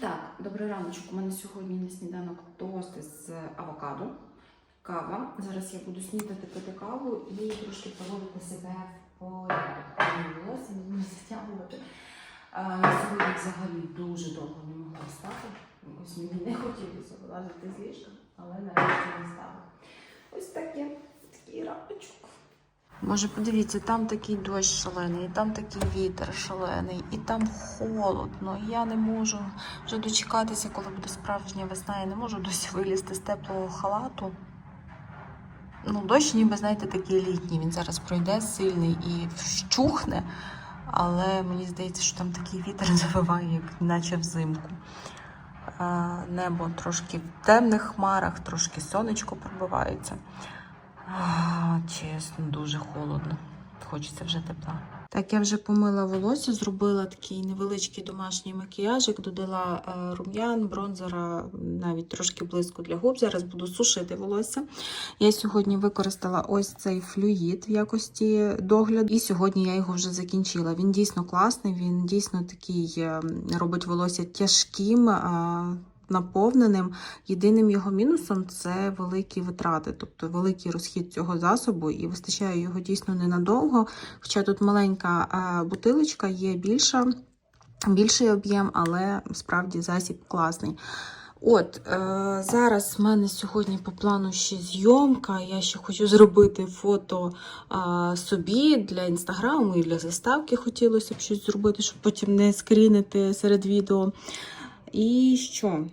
Так, добрий раночок. У мене сьогодні на сніданок тости з авокадо, кава. Зараз я буду снідати пити каву і трошки проводити себе в. Волосся затягувати. Сьогодні взагалі дуже довго не могла встати. Ось мені не хотілося вилазити з ліжка, але нарешті не стала. Ось таке, такий раночок. Може, подивіться, там такий дощ шалений, і там такий вітер шалений, і там холодно. і Я не можу вже дочекатися, коли буде справжня весна. Я не можу досі вилізти з теплого халату. Ну, дощ, ніби, знаєте, такий літній. Він зараз пройде сильний і вщухне, але мені здається, що там такий вітер завиває, як наче взимку. Небо трошки в темних хмарах, трошки сонечко пробивається. Чесно, дуже холодно. Хочеться вже тепла. Так, я вже помила волосся, зробила такий невеличкий домашній макіяжик, додала е, рум'ян, бронзера, навіть трошки блиску для губ. Зараз буду сушити волосся. Я сьогодні використала ось цей флюїд в якості догляду, і сьогодні я його вже закінчила. Він дійсно класний, він дійсно такий е, робить волосся тяжким. Наповненим Єдиним його мінусом це великі витрати, тобто великий розхід цього засобу, і вистачає його дійсно ненадовго. Хоча тут маленька е, бутилочка є більша, більший об'єм, але справді засіб класний. От, е, зараз в мене сьогодні по плану ще зйомка. Я ще хочу зробити фото е, собі для інстаграму і для заставки хотілося б щось зробити, щоб потім не скрінити серед відео. І що?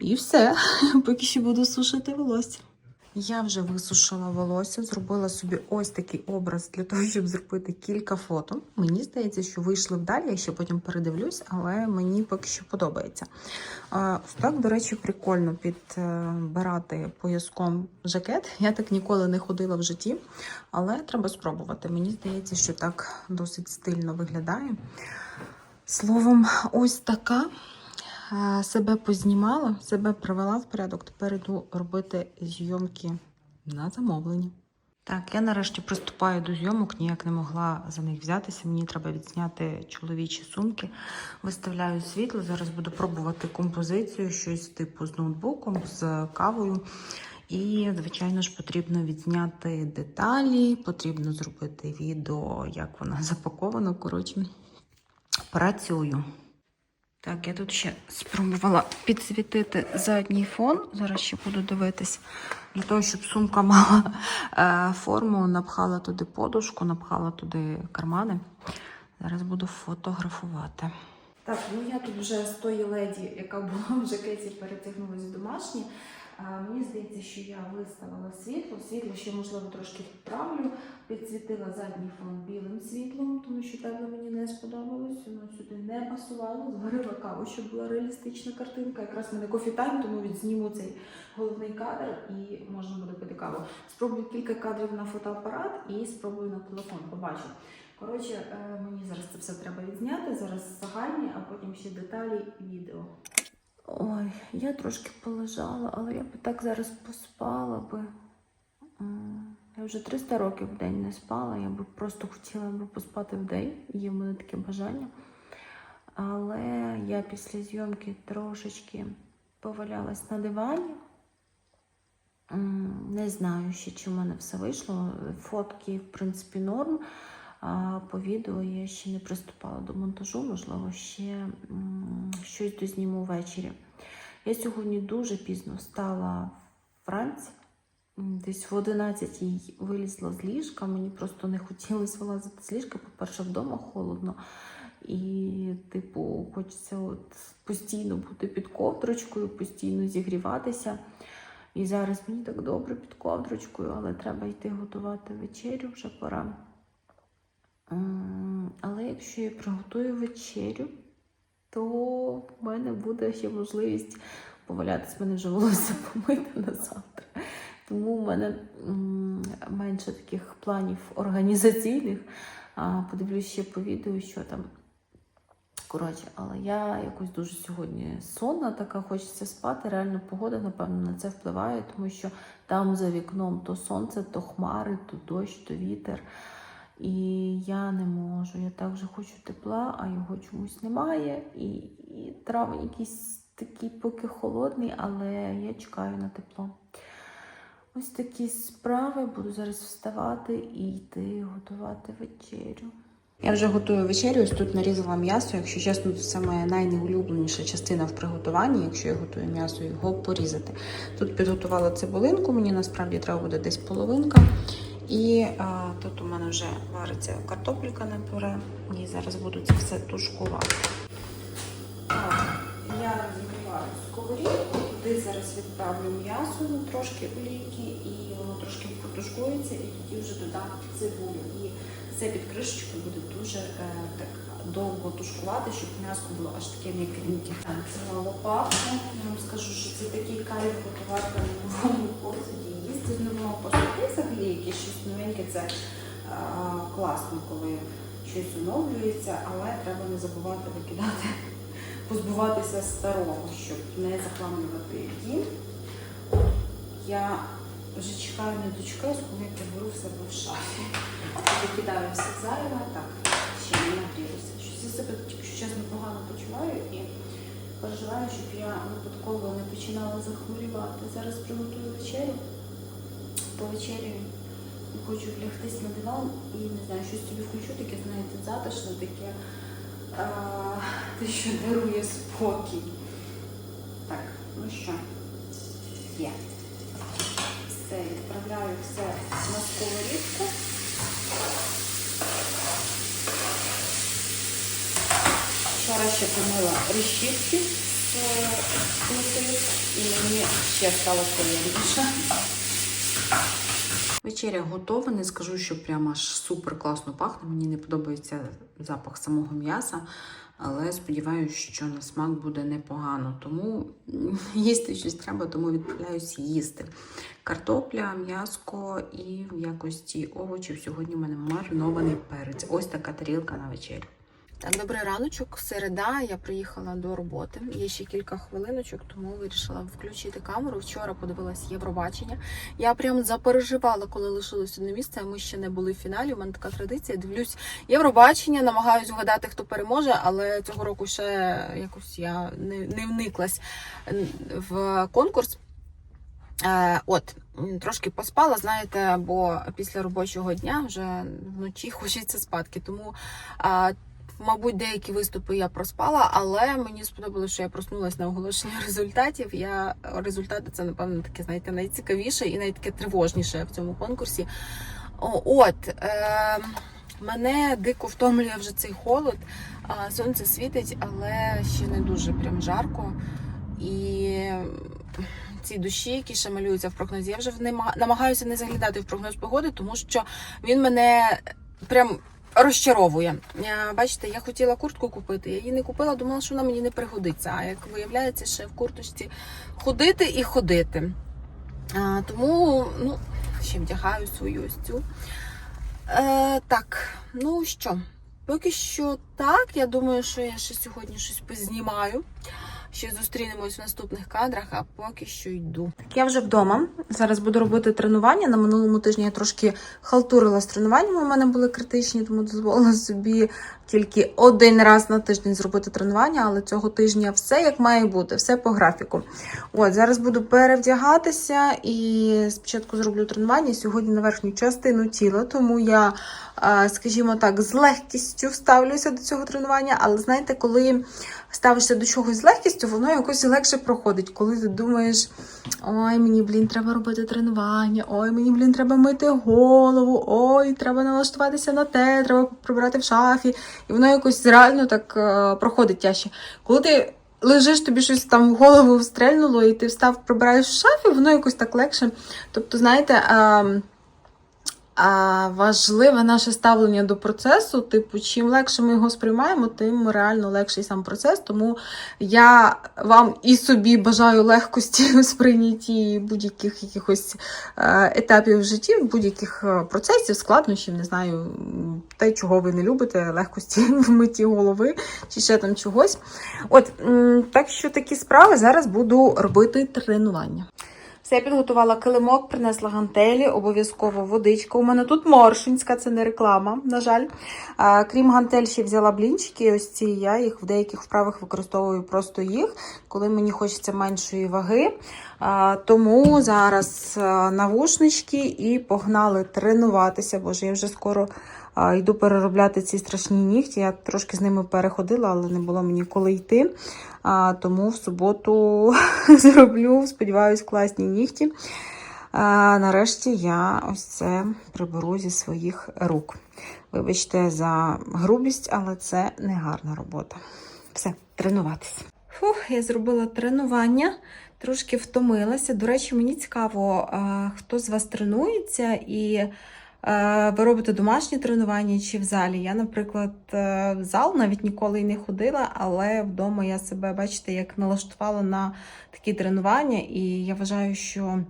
І все. Поки що буду сушити волосся. Я вже висушила волосся, зробила собі ось такий образ для того, щоб зробити кілька фото. Мені здається, що вийшли вдалі, я ще потім передивлюсь, але мені поки що подобається. Так, до речі, прикольно підбирати пояском жакет. Я так ніколи не ходила в житті, але треба спробувати. Мені здається, що так досить стильно виглядає. Словом, ось така. Себе познімала, себе привела в порядок. Тепер йду робити зйомки на замовлення. Так, я нарешті приступаю до зйомок, ніяк не могла за них взятися. Мені треба відзняти чоловічі сумки. Виставляю світло. Зараз буду пробувати композицію, щось типу з ноутбуком, з кавою. І, звичайно ж, потрібно відзняти деталі, потрібно зробити відео, як вона запакована. Коротше, працюю. Так, я тут ще спробувала підсвітити задній фон. Зараз ще буду дивитись. Для того, щоб сумка мала е, форму, напхала туди подушку, напхала туди кармани. Зараз буду фотографувати. Так, ну я тут вже з тої леді, яка була в жакеті, перетягнулася в домашнє. Мені здається, що я виставила світло. Світло ще, можливо, трошки вправлю. Підсвітила задній фон білим світлом, тому що темно мені не сподобалось. Воно сюди не пасувало. Зварила каву, щоб була реалістична картинка. Якраз в мене кофі-тайм, тому відзніму цей головний кадр і можна буде пити каву. Спробую кілька кадрів на фотоапарат і спробую на телефон. Побачу. Коротше, е, мені зараз це все треба відзняти. Зараз загальні, а потім ще деталі відео. Ой, я трошки полежала, але я би так зараз поспала би. Я вже 300 років в день не спала, я би просто хотіла би поспати в день, є в мене таке бажання. Але я після зйомки трошечки повалялась на дивані. Не знаю ще, чи в мене все вийшло. Фотки, в принципі, норм. По відео я ще не приступала до монтажу, можливо, ще щось дозніму ввечері. Я сьогодні дуже пізно встала вранці, м, десь в 11 вилізла з ліжка. Мені просто не хотілося вилазити з ліжка. По-перше, вдома холодно. І, типу, хочеться от постійно бути під ковдрочкою, постійно зігріватися. І зараз мені так добре під ковдрочкою, але треба йти готувати вечерю, вже пора. Але якщо я приготую вечерю, то в мене буде ще можливість повалятись, мене вже волосся помити на завтра. Тому в мене менше таких планів організаційних. Подивлюсь ще по відео, що там. Коротше, але я якось дуже сьогодні сонна, така хочеться спати. Реально погода, напевно, на це впливає, тому що там за вікном то сонце, то хмари, то дощ, то вітер. І я не можу. Я так вже хочу тепла, а його чомусь немає. І, і травень якийсь такий поки холодний, але я чекаю на тепло. Ось такі справи. Буду зараз вставати і йти готувати вечерю. Я вже готую вечерю. Ось тут нарізала м'ясо. Якщо чесно, це саме найнеулюбленіша частина в приготуванні, якщо я готую м'ясо, його порізати. Тут підготувала цибулинку, мені насправді треба буде десь половинка. І а, тут у мене вже вариться картопелька на пюре. І зараз буду це все тушкувати. Так, я розігріваю сковорідку, туди зараз відправлю м'ясо, ну, трошки олійки, і воно трошки потушкується, і тоді вже додам цибулю. І це під кришечкою буде дуже е, так довго тушкувати, щоб м'ясо було аж таке м'якеньке. Це лопатка. Я вам скажу, що це такий кайф готувати на новому посуді. Їсти з нового посуду взагалі щось новеньке. Це е, класно, коли щось оновлюється, але треба не забувати викидати, позбуватися старого, щоб не захламлювати дім. Я вже чекаю, не дочекаюсь, коли я приберу в себе в шафі. Викидаю все зайве, так, ще не нагрілося. Я себе, якщо чесно, погано почуваю і переживаю, щоб я випадково не починала захворювати. Зараз приготую вечерю, повечерюю і хочу лягтись на диван і не знаю, щось тобі включу, таке, знаєте, затишне, таке, а, те, що дарує спокій. Так, ну що, є. Все, відправляю все на сковорідку. Вчора ще помила решітки з плити, і мені ще стало приємніше. Вечеря готова. Не скажу, що прямо аж супер класно пахне. Мені не подобається запах самого м'яса, але сподіваюся, що на смак буде непогано. Тому їсти щось треба, тому відправляюсь їсти. Картопля, м'яско і в якості овочів сьогодні в мене маринований перець. Ось така тарілка на вечерю. Добрий раночок. Середа. Я приїхала до роботи. Є ще кілька хвилиночок, тому вирішила включити камеру. Вчора подивилась Євробачення. Я прям запереживала, коли лишилось одне місце. Ми ще не були в фіналі. У мене така традиція. Дивлюсь Євробачення, намагаюсь вгадати, хто переможе, але цього року ще якось я не, не вниклась в конкурс. Е, от, трошки поспала, знаєте, бо після робочого дня вже вночі хочеться спадки. Тому, мабуть, деякі виступи я проспала, але мені сподобалося, що я проснулася на оголошення результатів. Я результати це, напевно, таке, знаєте, найцікавіше і найтаке тривожніше в цьому конкурсі. О, от. Е, Мене дико втомлює вже цей холод. Сонце світить, але ще не дуже прям жарко. І ці душі, які ще малюються в прогнозі, я вже нема- намагаюся не заглядати в прогноз погоди, тому що він мене прям розчаровує. Е, Бачите, я хотіла куртку купити, я її не купила, думала, що вона мені не пригодиться. А як виявляється, ще в курточці ходити і ходити. А, тому ну, ще вдягаю свою ось цю. Е, так, ну що, поки що так. Я думаю, що я ще сьогодні щось познімаю. Ще зустрінемось в наступних кадрах, а поки що йду. Я вже вдома. Зараз буду робити тренування. На минулому тижні я трошки халтурила з тренуваннями. У мене були критичні, тому дозволила собі тільки один раз на тиждень зробити тренування, але цього тижня все як має бути, все по графіку. От зараз буду перевдягатися і спочатку зроблю тренування сьогодні на верхню частину тіла, тому я, е, скажімо так, з легкістю ставлюся до цього тренування. Але знаєте, коли ставишся до чогось з легкістю, воно якось легше проходить. Коли ти думаєш, ой, мені, блін, треба робити тренування, ой, мені, блін, треба мити голову, ой, треба налаштуватися на те, треба прибрати в шафі. І воно якось реально так е, проходить тяжче. Коли ти лежиш, тобі щось там в голову встрельнуло, і ти встав, прибираєш в шафі, воно якось так легше. Тобто, знаєте, е, а, важливе наше ставлення до процесу. Типу, чим легше ми його сприймаємо, тим реально легший сам процес. Тому я вам і собі бажаю легкості у сприйнятті будь-яких якихось е, етапів в житті, будь-яких е, процесів, складнощів, не знаю, те, чого ви не любите, легкості в митті голови чи ще там чогось. От так що такі справи зараз буду робити тренування. Все, я підготувала килимок, принесла гантелі, обов'язково водичка. У мене тут моршинська, це не реклама, на жаль. А, крім гантель, ще взяла блінчики. Ось ці я їх в деяких вправах використовую просто їх, коли мені хочеться меншої ваги. А, тому зараз навушнички і погнали тренуватися. Боже, я вже скоро йду переробляти ці страшні нігті. Я трошки з ними переходила, але не було мені коли йти. Тому в суботу зроблю, сподіваюсь, класні нігті. Нарешті я ось це приберу зі своїх рук. Вибачте за грубість, але це не гарна робота. Все, тренуватися. Фух, я зробила тренування, трошки втомилася. До речі, мені цікаво, хто з вас тренується і ви робите домашні тренування чи в залі. Я, наприклад, е, в зал навіть ніколи й не ходила, але вдома я себе, бачите, як налаштувала на такі тренування, і я вважаю, що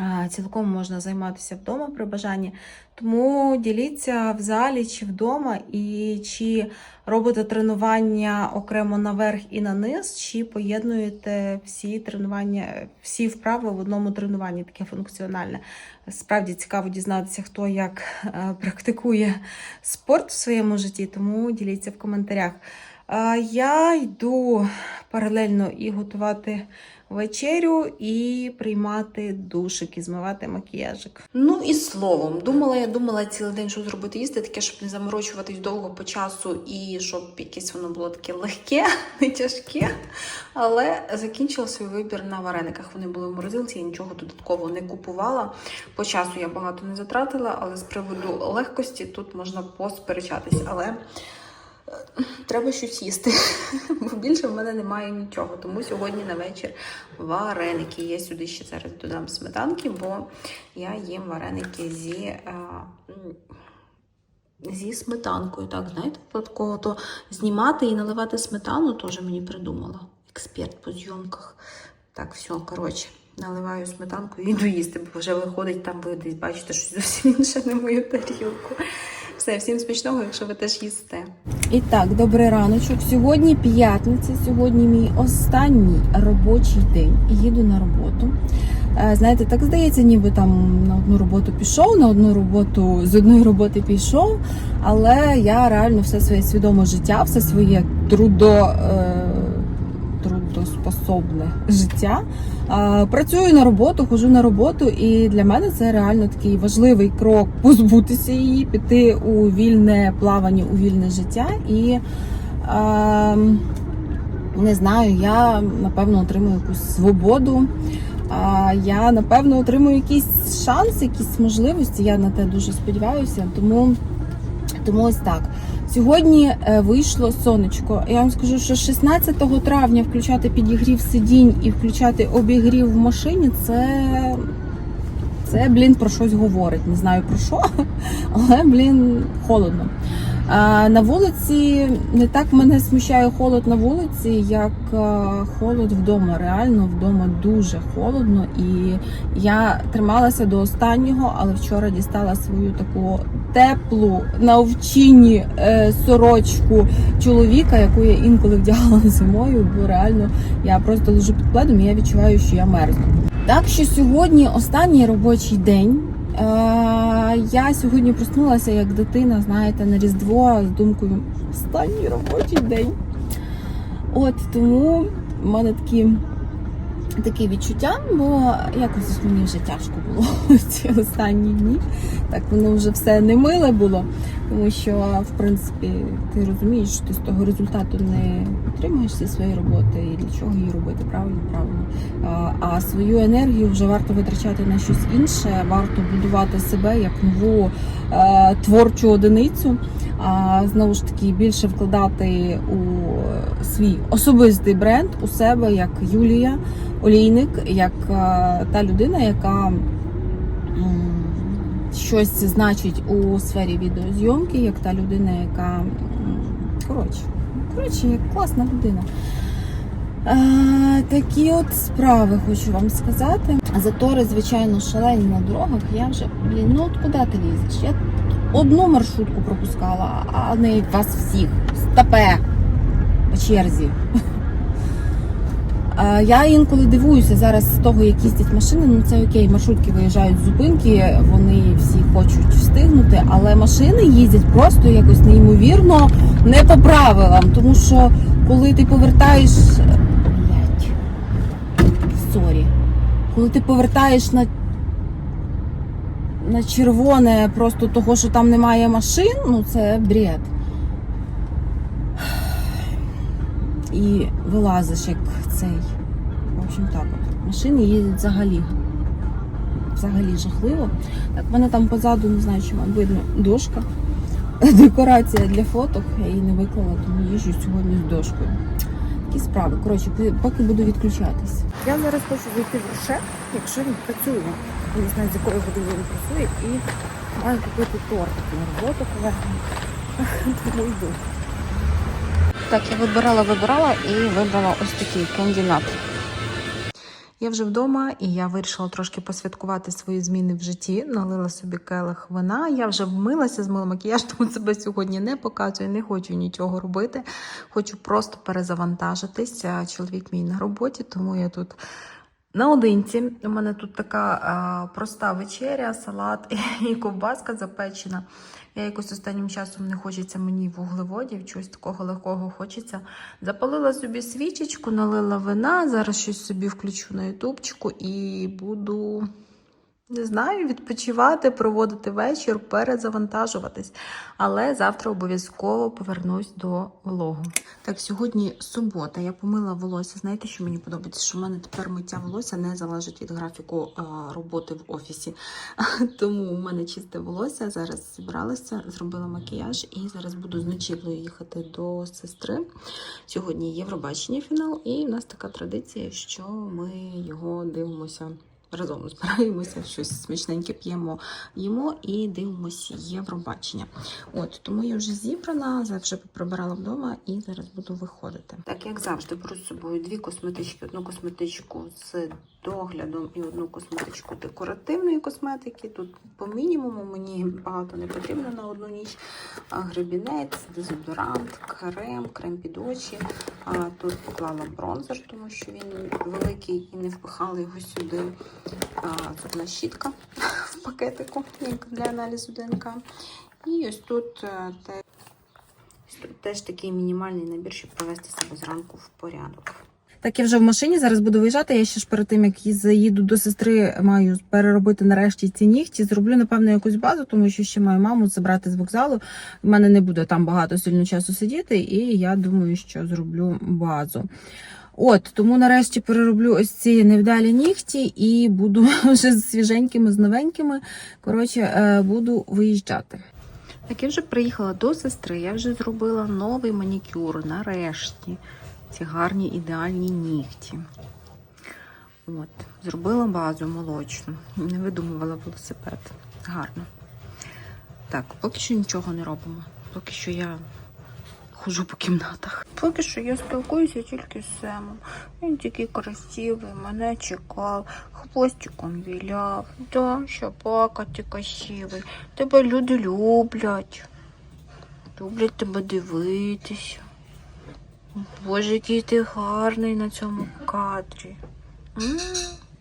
е, цілком можна займатися вдома при бажанні. Тому діліться в залі чи вдома, і чи робите тренування окремо наверх і на низ, чи поєднуєте всі тренування, всі вправи в одному тренуванні, таке функціональне. Справді цікаво дізнатися, хто як е, практикує спорт в своєму житті, тому діліться в коментарях. Е, Я йду паралельно і готувати вечерю, і приймати душик, і змивати макіяжик. Ну і словом, думала, я думала цілий день, що зробити їсти, таке, щоб не заморочуватись довго по часу, і щоб якесь воно було таке легке, не тяжке. Але закінчила свій вибір на варениках. Вони були в морозилці, я нічого додатково не купувала. По часу я багато не затратила, але з приводу легкості тут можна посперечатись. Але треба щось їсти, бо більше в мене немає нічого. Тому сьогодні на вечір вареники. Я сюди ще зараз додам сметанки, бо я їм вареники зі. е, Зі сметанкою, так, знаєте, такого то знімати і наливати сметану теж мені придумала. Експерт по зйомках. Так, все, коротше, наливаю сметанку і йду їсти, бо вже виходить, там ви десь бачите щось зовсім інше на мою тарілку. Все, всім смачного, якщо ви теж їсте. І так, добрий раночок. Сьогодні п'ятниця, сьогодні мій останній робочий день. Їду на роботу. Е, Знаєте, так здається, ніби там на одну роботу пішов, на одну роботу з одної роботи пішов. Але я реально все своє свідоме життя, все своє трудо, е, життя. Працюю на роботу, ходжу на роботу, і для мене це реально такий важливий крок позбутися її, піти у вільне плавання, у вільне життя. І е, не знаю, я напевно отримую якусь свободу. Я напевно отримую якийсь шанс, якісь можливості. Я на те дуже сподіваюся. Тому, тому ось так. Сьогодні е, вийшло сонечко. Я вам скажу, що 16 травня включати підігрів сидінь і включати обігрів в машині це. Це, блін, про щось говорить. Не знаю про що, але, блін, холодно. На вулиці не так мене смущає холод на вулиці, як холод вдома. Реально вдома дуже холодно. І я трималася до останнього, але вчора дістала свою таку теплу на овчині е, сорочку чоловіка, яку я інколи вдягала зимою, бо реально я просто лежу під пледом і я відчуваю, що я мерзну. Так що сьогодні останній робочий день. Е, я сьогодні проснулася як дитина, знаєте, на Різдво з думкою останній робочий день. От тому в мене такі, такі відчуття, бо якось мені вже тяжко було ці останні дні. Так воно вже все не миле було, тому що, в принципі, ти розумієш, що ти з того результату не отримуєш зі своєї роботи і для чого її робити, правильно, правильно. А, а свою енергію вже варто витрачати на щось інше, варто будувати себе як нову е, творчу одиницю. А знову ж таки більше вкладати у свій особистий бренд у себе як Юлія Олійник, як е, та людина, яка щось значить у сфері відеозйомки, як та людина, яка коротше, коротше, як класна людина. Е, такі от справи хочу вам сказати. Затори, звичайно, шалені на дорогах. Я вже, блін, ну от куди ти лізеш? Я одну маршрутку пропускала, а не вас всіх. Стопе по черзі. Е, Я інколи дивуюся зараз з того, як їздять машини. Ну це окей, маршрутки виїжджають з зупинки, вони всі хочуть встигнути, але машини їздять просто якось неймовірно не по правилам. Тому що коли ти повертаєш. Сорі. Коли ти повертаєш на. На червоне просто того, що там немає машин, ну це бред. І вилазиш як цей. В общем, так от. Машини їздять взагалі. Взагалі жахливо. Так, в мене там позаду, не знаю, чи вам видно, дошка. Декорація для фоток. Я її не виклала, тому їжджу сьогодні з дошкою. Такі справи. Коротше, поки буду відключатись. Я зараз хочу зайти в Рошек, якщо він працює. Я не знаю, з якої години він працює, і маю купити тортик на роботу поверхню. Тому йду. Так, я вибирала, вибирала і вибрала ось такий кандінат. Я вже вдома і я вирішила трошки посвяткувати свої зміни в житті. Налила собі келих вина. Я вже вмилася, змила макіяж, тому себе сьогодні не показую, не хочу нічого робити. Хочу просто перезавантажитися. Чоловік мій на роботі, тому я тут наодинці. У мене тут така а, проста вечеря, салат і ковбаска запечена. Я якось останнім часом не хочеться мені вуглеводів, чогось такого легкого хочеться. Запалила собі свічечку, налила вина, зараз щось собі включу на ютубчику і буду, не знаю, відпочивати, проводити вечір, перезавантажуватись. Але завтра обов'язково повернусь до влогу. Так, сьогодні субота. Я помила волосся. Знаєте, що мені подобається? Що в мене тепер миття волосся не залежить від графіку роботи в офісі. Тому у мене чисте волосся. Зараз зібралася, зробила макіяж і зараз буду з ночівлею їхати до сестри. Сьогодні Євробачення фінал, і в нас така традиція, що ми його дивимося. Разом збираємося, щось смачненьке п'ємо, їмо і дивимося Євробачення. От тому я вже зібрана, зараз вже прибирала вдома і зараз буду виходити. Так як завжди, беру з собою дві косметички: одну косметичку з доглядом і одну косметичку декоративної косметики. Тут по мінімуму мені багато не потрібно на одну ніч. Гребінець, дезодорант, крем, крем під очі. Тут поклала бронзер, тому що він великий і не впихала його сюди. Зубна щітка в пакетику для аналізу ДНК. І ось тут е, ось тут теж такий мінімальний набір, щоб привести себе зранку в порядок. Так, я вже в машині зараз буду виїжджати. Я ще ж перед тим, як заїду до сестри, маю переробити нарешті ці нігті. Зроблю, напевно, якусь базу, тому що ще маю маму забрати з вокзалу. У мене не буде там багато сильно часу сидіти, і я думаю, що зроблю базу. От, тому нарешті перероблю ось ці невдалі нігті і буду вже з свіженькими, з новенькими. Коротше, е, буду виїжджати. Так, я вже приїхала до сестри, я вже зробила новий манікюр. Нарешті. Ці гарні ідеальні нігті. От, зробила базу молочну. Не видумувала велосипед. Гарно. Так, поки що нічого не робимо. Поки що я ходжу по кімнатах. Поки що я спілкуюся тільки з Семом. Він такий красивий, мене чекав, хвостиком віляв. Да, собака ти красивий. Тебе люди люблять. Люблять тебе дивитися. Боже, який ти гарний на цьому кадрі. М.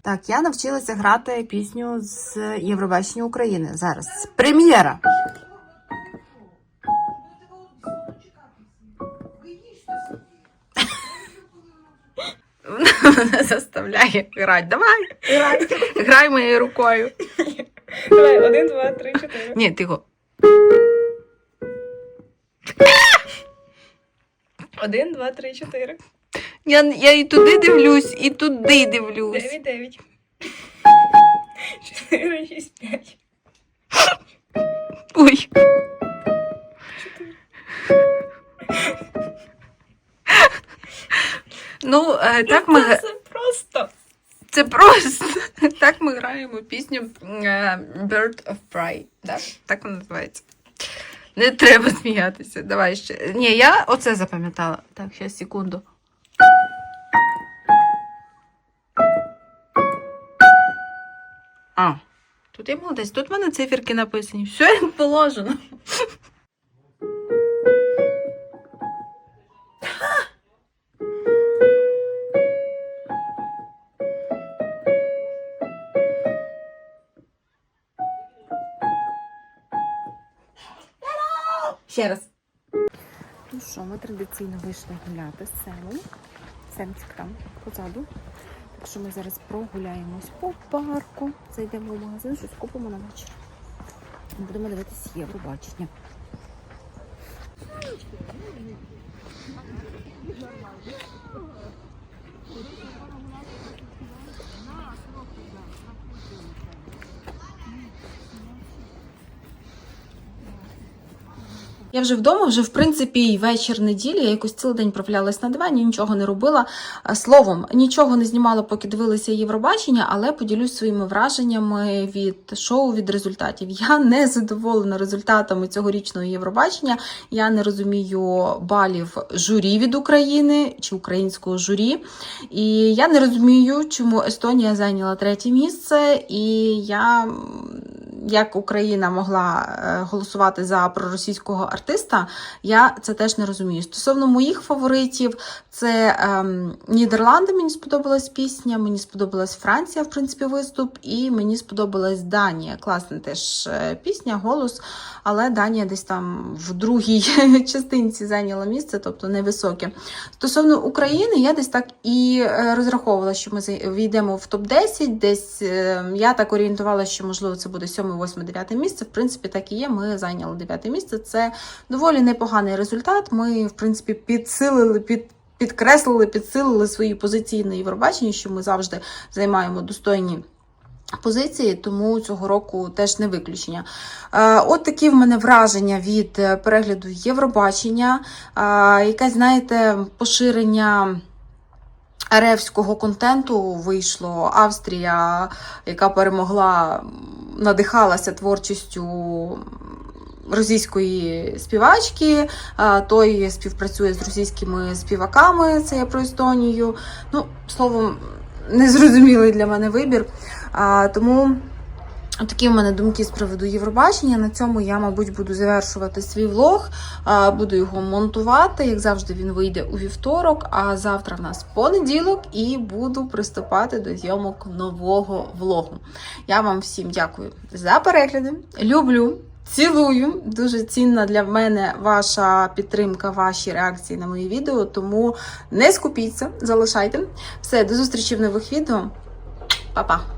Так, я навчилася грати пісню з Євробачення України. Зараз. Прем'єра! Вона заставляє грати. Давай, грай. Грай моєю рукою. Давай, один, два, три, чотири. Ні, тихо. Один, два, три, чотири. Я, я і туди дивлюсь, і туди дивлюсь. Дев'ять, дев'ять. Чотири, шість, п'ять. Ой. Ну, е, так ми. Це просто. Це просто так ми граємо пісню е, Bird of Prey. Так вона називається. Не треба сміятися. Давай ще. Ні, я оце запам'ятала. Так, ще секунду. А, тут я молодець, тут в мене циферки написані. Все положено. Ще раз. Ну що, ми традиційно вийшли гуляти з Семом. Семчик там позаду. Так що ми зараз прогуляємось по парку, зайдемо в магазин, щось купимо на вечір. Будемо дивитися Євробачення. Я вже вдома, вже в принципі і вечір неділі. Я якось цілий день провалялась на дивані, нічого не робила. Е, Словом, нічого не знімала, поки дивилася Євробачення, але поділюсь своїми враженнями від шоу, від результатів. Я не задоволена результатами цьогорічного Євробачення. Я не розумію балів журі від України чи українського журі. І я не розумію, чому Естонія зайняла третє місце. І я як Україна могла е, голосувати за проросійського артиста, я це теж не розумію. Стосовно моїх фаворитів, це ем, Нідерланди, мені сподобалась пісня, мені сподобалась Франція, в принципі, виступ, і мені сподобалась Данія. Класна теж е, пісня, голос, але Данія десь там в другій частинці зайняла місце, тобто невисоке. Стосовно України, я десь так і е, розраховувала, що ми війдемо в топ-10. Десь е, я так орієнтувалася, що можливо це буде 7, 8, 9 місце. В принципі, так і є. Ми зайняли 9 місце. Це доволі непоганий результат. Ми, в принципі, підсилили під. Підкреслили, підсилили свої позиції на Євробаченні, що ми завжди займаємо достойні позиції, тому цього року теж не виключення. Е, От такі в мене враження від е, перегляду Євробачення, Е, якесь, знаєте, поширення. Ревського контенту вийшло Австрія, яка перемогла, надихалася творчістю російської співачки. Той співпрацює з російськими співаками. Це я про Естонію. Ну, словом, незрозумілий для мене вибір. А, Тому такі в мене думки з приводу Євробачення. На цьому я, мабуть, буду завершувати свій влог. Буду його монтувати. Як завжди, він вийде у вівторок. А завтра в нас понеділок, і буду приступати до зйомок нового влогу. Я вам всім дякую за перегляди. Люблю. Цілую, дуже цінна для мене ваша підтримка, ваші реакції на мої відео. Тому не скупіться, залишайте. Все, до зустрічі в нових відео. Па-па!